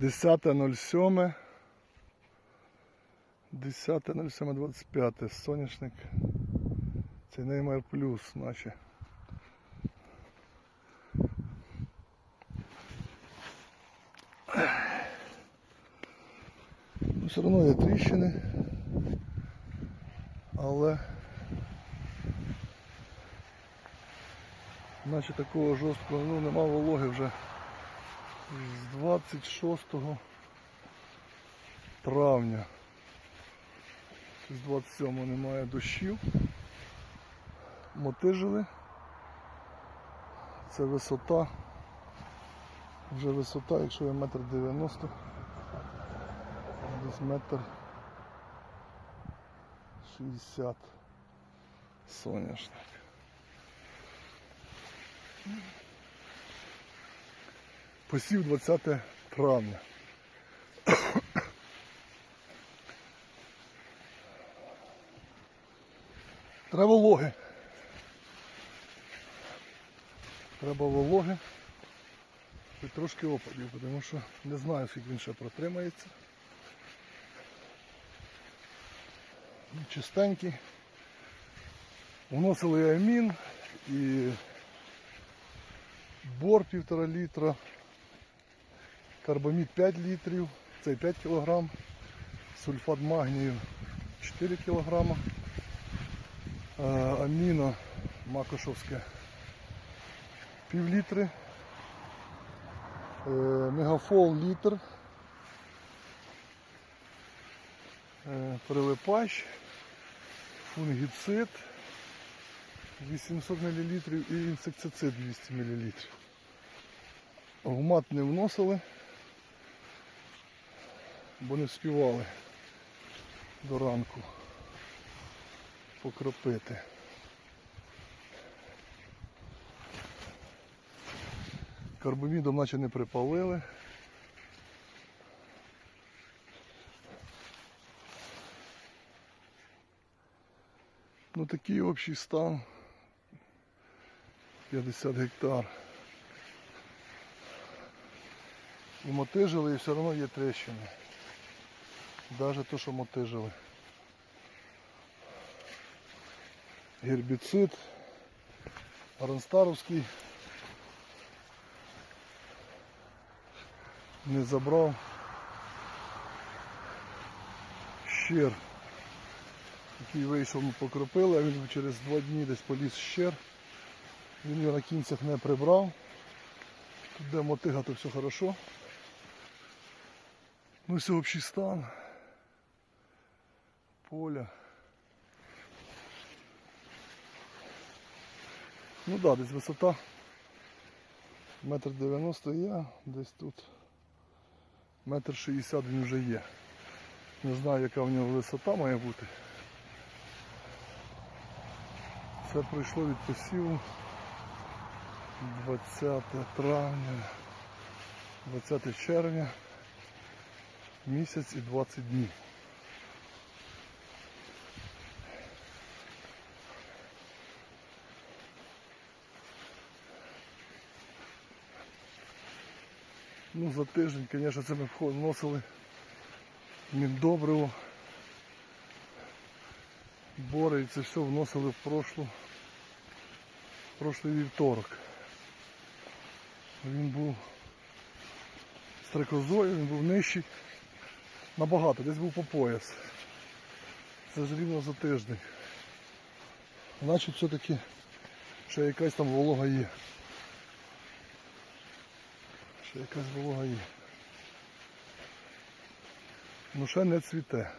10.07. 10.07.25. Соняшник. Це Неймар плюс, наче. Ну, все одно є тріщини. Але наче такого жорсткого, ну нема вологи вже з 26 травня. З 27 немає дощів. Мотижили. Це висота. Вже висота, якщо я метр 90, десь метр 60 соняшник. Посів 20 травня. Треба вологи. Треба вологи і трошки опадів, тому що не знаю, скільки він ще протримається. Чистенький. Вносили амін і бор півтора літра, карбамід 5 літрів, цей 5 кг, сульфат магнію 4 кг, аміно макошовське пів літри, е, мегафол літр, е, прилипач, фунгіцид 800 мл і інсектицид 200 мл. Гумат не вносили, бо не вспівали до ранку покропити. Карбамідом наче не припалили. Ну такий общий стан 50 гектар. І мотижили і все одно є трещини. Навіть то, що мотижили. Гербіцид, Аронстаровський не забрав. Щир, який вийшов, ми покропили, а він через два дні десь поліз щир. Він його на кінцях не прибрав. Тут де мотига, то все хорошо. Ну все общий стан. Поля. Ну так, да, десь висота. Метр дев'яносто я, десь тут. Метр шістдесят він вже є. Не знаю, яка в нього висота має бути. Це пройшло від посіву 20 травня, 20 червня, місяць і 20 днів. Ну, за тиждень, звісно, це ми вносили міндобриво, бори і це все вносили в прошлу, в прошлий вівторок. Він був стрекозою, він був нижчий. Набагато, десь був по пояс. Це ж рівно за тиждень. Значить все-таки ще якась там волога є. Ще якась волога є. Ну ще не цвіте.